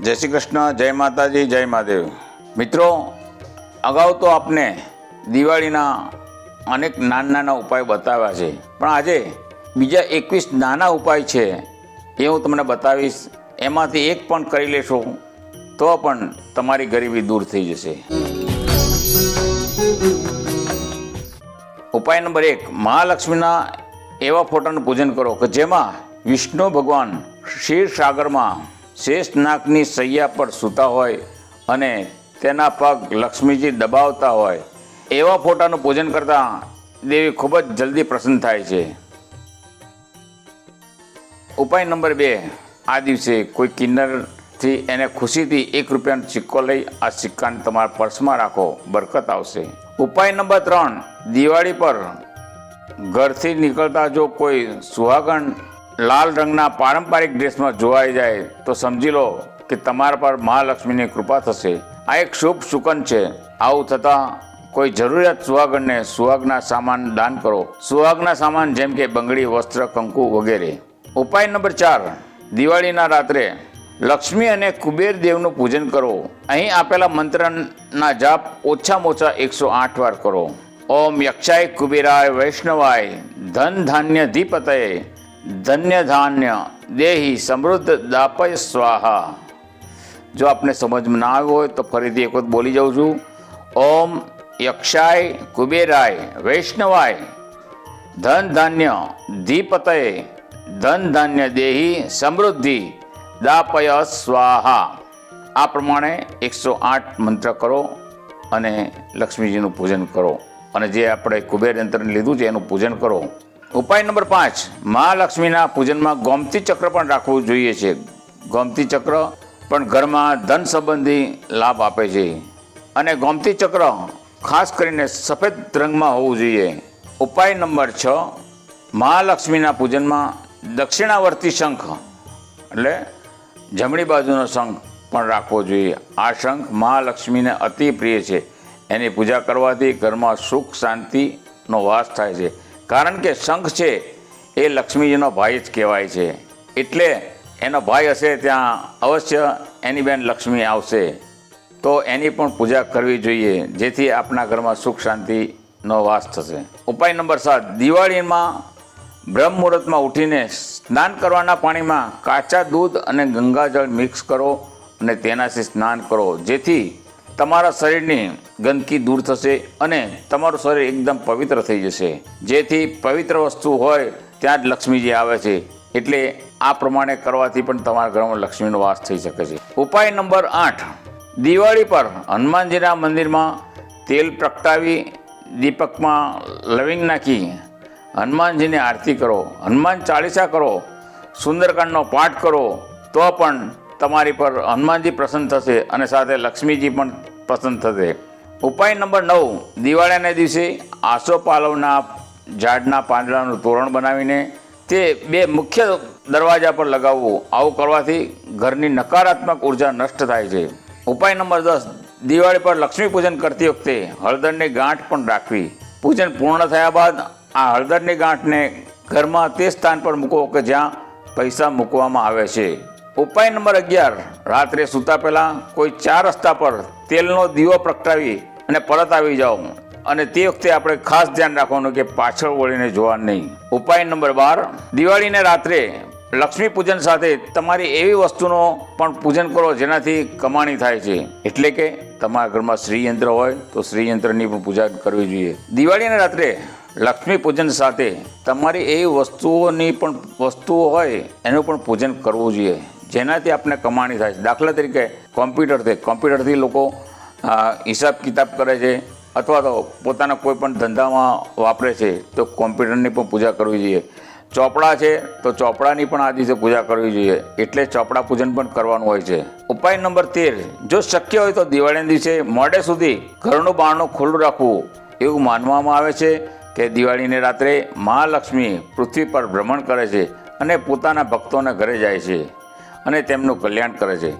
જય શ્રી કૃષ્ણ, જય માતાજી, જય મહાદેવ. મિત્રો, અગાઉ તો આપને દિવાળીના અનેક નાના નાના ઉપાય બતાવ્યા છે. પણ આજે બીજા એકવીસ નાના ઉપાય છે એ હું તમને બતાવીશ. એમાંથી એક પણ કરી લેશો તો પણ તમારી ગરીબી દૂર થઈ જશે. ઉપાય નંબર એક, મહાલક્ષ્મીના એવા ફોટાનું પૂજન કરો કે જેમાં વિષ્ણુ ભગવાન ક્ષીર સાગરમાં શેષ નાકની સૈયા પર સૂતા હોય અને તેના પગ લક્ષ્મીજી દબાવતા હોય, એવા ફોટાનું પૂજન કરતાં દેવી ખૂબ જ જલ્દી પ્રસન્ન થાય છે. ઉપાય નંબર બે, આ દિવસે કોઈ કિન્નરથી એને ખુશીથી એક રૂપિયાનો સિક્કો લઈ આ સિક્કાને તમારા પર્સમાં રાખો, બરકત આવશે. ઉપાય નંબર ત્રણ, દિવાળી પર ઘરથી નીકળતા જો કોઈ સુહાગણ લાલ રંગના પારંપરિક ડ્રેસમાં જોવાઈ જાય તો સમજી લો કે તમારા પર મહાલક્ષ્મીની કૃપા થશે. આ એક શુભ સુકન છે. આવું થતાં કોઈ જરૂરિયાત સુહાગણને સુહાગના સામાન દાન કરો. સુહાગના સામાન જેમ કે બંગડી, વસ્ત્ર, કંકુ વગેરે. ઉપાય નંબર ચાર. દિવાળીના રાત્રે લક્ષ્મી અને કુબેર દેવનું પૂજન કરો. અહીં આપેલા મંત્રના જાપ ઓછામાં ઓછા એકસો આઠ વાર કરો. ઓમ યક્ષાય કુબેરાય વૈષ્ણવાય ધન ધાન્ય ધીપતય ધન્ય ધાન્ય દેહી સમૃદ્ધ દાપય સ્વાહા. જો આપને સમજમાં ના આવ્યું હોય તો ફરીથી એક વખત બોલી જાઉં છું. ઓમ યક્ષાય કુબેરાય વૈષ્ણવાય. ધન ધાન્ય ધીપતય ધન ધાન્ય દેહી સમૃદ્ધિ દાપય સ્વાહા. આ પ્રમાણે એકસો આઠ મંત્ર કરો અને લક્ષ્મીજીનું પૂજન કરો. અને જે આપણે કુબેર યંત્રને લીધું છે એનું પૂજન કરો. ઉપાય નંબર પાંચ મહાલક્ષ્મીના પૂજનમાં ગોમતી ચક્ર પણ રાખવું જોઈએ છે. ગોમતી ચક્ર પણ ઘરમાં ધન સંબંધી લાભ આપે છે. અને ગોમતી ચક્ર ખાસ કરીને સફેદ રંગમાં હોવું જોઈએ. ઉપાય નંબર છ મહાલક્ષ્મીના પૂજનમાં દક્ષિણાવર્તી શંખ, એટલે જમણી બાજુનો શંખ પણ રાખવો જોઈએ. આ શંખ મહાલક્ષ્મીને અતિ પ્રિય છે. એની પૂજા કરવાથી ઘરમાં સુખ, શાંતિનો વાસ થાય છે. કારણ કે શંખ છે, એ લક્ષ્મીજીનો ભાઈ જ કહેવાય છે. એટલે એનો ભાઈ હશે ત્યાં અવશ્ય એની બેન લક્ષ્મી આવશે. તો એની પણ પૂજા કરવી જોઈએ, જેથી આપણા ઘરમાં સુખ શાંતિનો વાસ થશે. ઉપાય નંબર સાત, દિવાળીમાં બ્રહ્મ મુહૂર્તમાં ઉઠીને સ્નાન કરવાના પાણીમાં કાચા દૂધ અને ગંગાજળ મિક્સ કરો અને તેનાથી સ્નાન કરો. જેથી તમારા શરીરની ગંદકી દૂર થશે અને તમારું શરીર એકદમ પવિત્ર થઈ જશે. જેથી પવિત્ર વસ્તુ હોય ત્યાં જ લક્ષ્મીજી આવે છે. એટલે આ પ્રમાણે કરવાથી પણ તમારા ઘરમાં લક્ષ્મીનો વાસ થઈ શકે છે. ઉપાય નંબર આઠ. દિવાળી પર હનુમાનજીના મંદિરમાં તેલ પ્રગટાવી દીપકમાં લવિંગ નાખી હનુમાનજીની આરતી કરો. હનુમાન ચાલીસા કરો. સુંદરકાંડનો પાઠ કરો. તો પણ તમારી પર હનુમાનજી પ્રસન્ન થશે અને સાથે લક્ષ્મીજી પણ પ્રસન્ન થશે. ઉપાય નંબર નવ, દિવાળીના દિવસે આસોપાલવના ઝાડના પાંદડાનું તોરણ બનાવીને તે બે મુખ્ય દરવાજા પર લગાવવું. આવું કરવાથી ઘરની નકારાત્મક ઊર્જા નષ્ટ થાય છે. ઉપાય નંબર દસ, દિવાળી પર લક્ષ્મી પૂજન કરતી વખતે હળદરની ગાંઠ પણ રાખવી. પૂજન પૂર્ણ થયા બાદ આ હળદરની ગાંઠને ઘરમાં તે સ્થાન પર મૂકો કે જ્યાં પૈસા મૂકવામાં આવે છે. ઉપાય નંબર અગિયાર. રાત્રે સૂતા પહેલાં કોઈ ચાર રસ્તા પર તેલનો દીવો પ્રગટાવી અને પરત આવી જાઓ. અને તે વખતે આપણે ખાસ ધ્યાન રાખવાનું કે પાછળ વળીને જોવા નહીં. ઉપાય નંબર બાર. દિવાળીને રાત્રે લક્ષ્મી પૂજન સાથે તમારી એવી વસ્તુનો પણ પૂજન કરો જેનાથી કમાણી થાય છે. એટલે કે તમારા ઘરમાં શ્રીયંત્ર હોય તો શ્રીયંત્રની પણ પૂજા કરવી જોઈએ. દિવાળીને રાત્રે લક્ષ્મી પૂજન સાથે તમારી એવી વસ્તુઓની પણ વસ્તુઓ હોય એનું પણ પૂજન કરવું જોઈએ. જેનાથી આપણે કમાણી થાય છે. દાખલા તરીકે કોમ્પ્યુટરથી કોમ્પ્યુટરથી લોકો હિસાબ કિતાબ કરે છે અથવા તો પોતાના કોઈ પણ ધંધામાં વાપરે છે તો કોમ્પ્યુટરની પણ પૂજા કરવી જોઈએ. ચોપડા છે તો ચોપડાની પણ આ દિવસે પૂજા કરવી જોઈએ. એટલે ચોપડા પૂજન પણ કરવાનું હોય છે. ઉપાય નંબર તેર, જો શક્ય હોય તો દિવાળીના દિવસે મોડે સુધી ઘરનું બારણું ખુલ્લું રાખવું. એવું માનવામાં આવે છે કે દિવાળીને રાત્રે મહાલક્ષ્મી પૃથ્વી પર ભ્રમણ કરે છે અને પોતાના ભક્તોના ઘરે જાય છે. અને તેમનું કલ્યાણ કરે છે.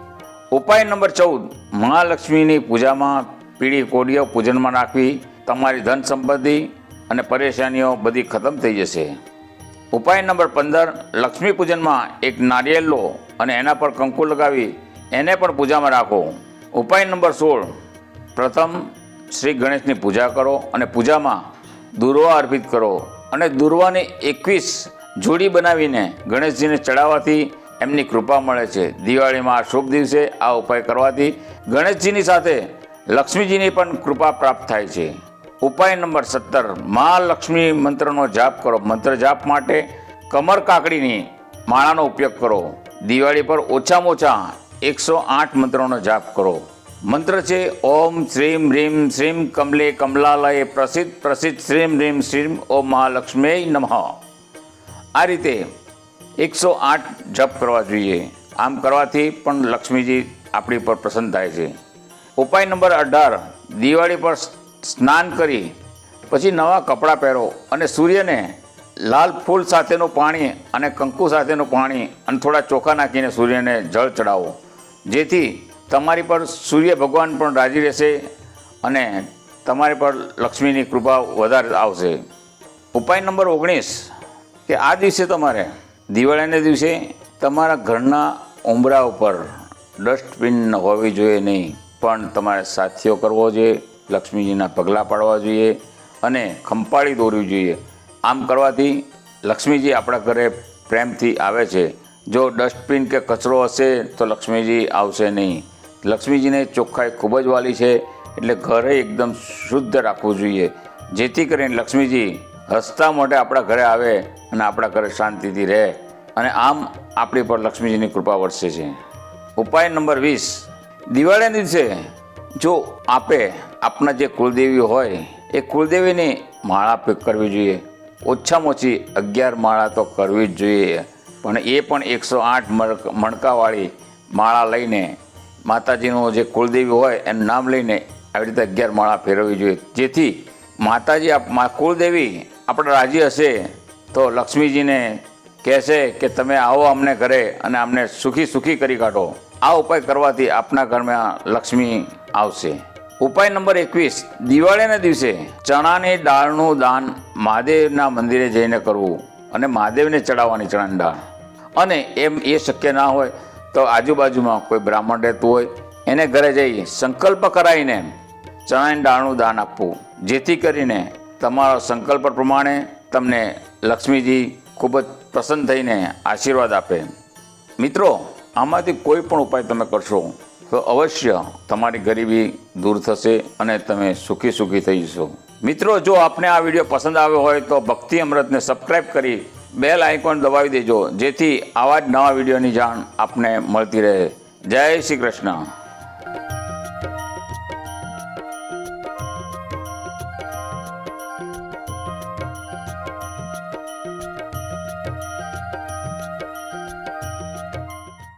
ઉપાય નંબર ચૌદ. મહાલક્ષ્મીની પૂજામાં પીળી કોડીઓ પૂજનમાં નાખવી, તમારી ધન સંપત્તિ અને પરેશાનીઓ બધી ખતમ થઈ જશે. ઉપાય નંબર પંદર. લક્ષ્મી પૂજનમાં એક નારિયેલ લો અને એના પર કંકુ લગાવી, એને પણ પૂજામાં રાખો. ઉપાય નંબર સોળ. પ્રથમ, શ્રી ગણેશની પૂજા કરો અને પૂજામાં દુર્વા અર્પિત કરો અને દુર્વાની એકવીસ જોડી બનાવીને ગણેશજીને ચડાવવાથી એમની કૃપા મળે છે. દિવાળીમાં આ શુભ દિવસે આ ઉપાય કરવાથી ગણેશજીની સાથે લક્ષ્મીજીની પણ કૃપા પ્રાપ્ત થાય છે. ઉપાય નંબર સત્તર મહાલક્ષ્મી મંત્રનો જાપ કરો. મંત્ર જાપ માટે કમર કાકડીની માળાનો ઉપયોગ કરો. દિવાળી પર ઓછામાં ઓછા એકસો આઠ મંત્રોનો જાપ કરો. મંત્ર છે, ઓમ શ્રીમ રીમ શ્રીમ કમલે કમલાલય પ્રસિદ્ધ પ્રસિદ્ધ શ્રીમ રીમ શ્રીમ ઓમ મહાલક્ષ્મી નમઃ. આ રીતે એકસો આઠ જપ કરવા જોઈએ. આમ કરવાથી પણ લક્ષ્મીજી આપણી પર પ્રસન્ન થાય છે. ઉપાય નંબર અઢાર. દિવાળી પર સ્નાન કરી, પછી નવા કપડાં પહેરો અને સૂર્યને લાલ ફૂલ સાથેનું પાણી અને કંકુ સાથેનું પાણી અને થોડા ચોખા નાખીને સૂર્યને જળ ચડાવો. જેથી તમારી પર સૂર્ય ભગવાન પણ રાજી રહેશે અને તમારી પર લક્ષ્મીની કૃપા વધારે આવશે. ઉપાય નંબર ઓગણીસ. કે આ દિવસે તમારે દિવાળીના દિવસે તમારા ઘરના ઉંબરા ઉપર ડસ્ટબિન હોવી જોઈએ નહીં, પણ તમારે સાથીઓ કરવો જોઈએ, લક્ષ્મીજીના પગલાં પાડવા જોઈએ અને ખંપાળી દોરવી જોઈએ. આમ કરવાથી લક્ષ્મીજી આપણા ઘરે પ્રેમથી આવે છે. જો ડસ્ટબિન કે કચરો હશે તો લક્ષ્મીજી આવશે નહીં. લક્ષ્મીજીને ચોખ્ખાઈ ખૂબ જ વાલી છે, એટલે ઘરે એકદમ શુદ્ધ રાખવું જોઈએ. જેથી કરીને લક્ષ્મીજી હસતા મોઢે આપણા ઘરે આવે અને આપણા ઘરે શાંતિથી રહે. અને આમ આપણી પર લક્ષ્મીજીની કૃપા વરસે છે. ઉપાય નંબર વીસ. દિવાળીના દિવસે જો આપે આપના જે કુલદેવી હોય, એ કુલદેવીની માળા કરવી જોઈએ. ઓછામાં ઓછી અગિયાર માળા તો કરવી જ જોઈએ. પણ એ પણ એકસો આઠ મણક- મણકાવાળી માળા લઈને માતાજીનું જે કુળદેવી હોય, એનું નામ લઈને આવી રીતે અગિયાર માળા ફેરવવી જોઈએ. જેથી માતાજી આપ- મા કુળદેવી આપણે રાજી હશે તો લક્ષ્મીજીને કહેશે કે તમે આવો અમને ઘરે અને અમને સુખી સુખી કરી કાઢો. આ ઉપાય કરવાથી આપના ઘરમાં લક્ષ્મી આવશે. ઉપાય નંબર એકવીસ. દિવાળીના દિવસે ચણાની દાળનું દાન મહાદેવના મંદિરે જઈને કરવું અને મહાદેવને ચડાવવાની ચણાની દાળ. અને એમ એ શક્ય ના હોય તો આજુબાજુમાં કોઈ બ્રાહ્મણ રહેતું હોય, એને ઘરે જઈ સંકલ્પ કરાવીને ચણાની દાળનું દાન આપવું. જેથી કરીને તમારા સંકલ્પ પ્રમાણે તમને લક્ષ્મીજી ખૂબ જ પ્રસન્ન થઈને આશીર્વાદ આપે. મિત્રો, આમાંથી કોઈ પણ ઉપાય તમે કરશો, તો અવશ્ય તમારી ગરીબી દૂર થશે અને તમે સુખી સુખી થઈ જશો. મિત્રો, જો આપને આ વીડિયો પસંદ આવ્યો હોય, તો ભક્તિ અમૃતને સબસ્ક્રાઈબ કરી બેલ આઇકોન દબાવી દેજો, જેથી આવા જ નવા વિડીયોની જાણ આપને મળતી રહે. જય શ્રી કૃષ્ણ.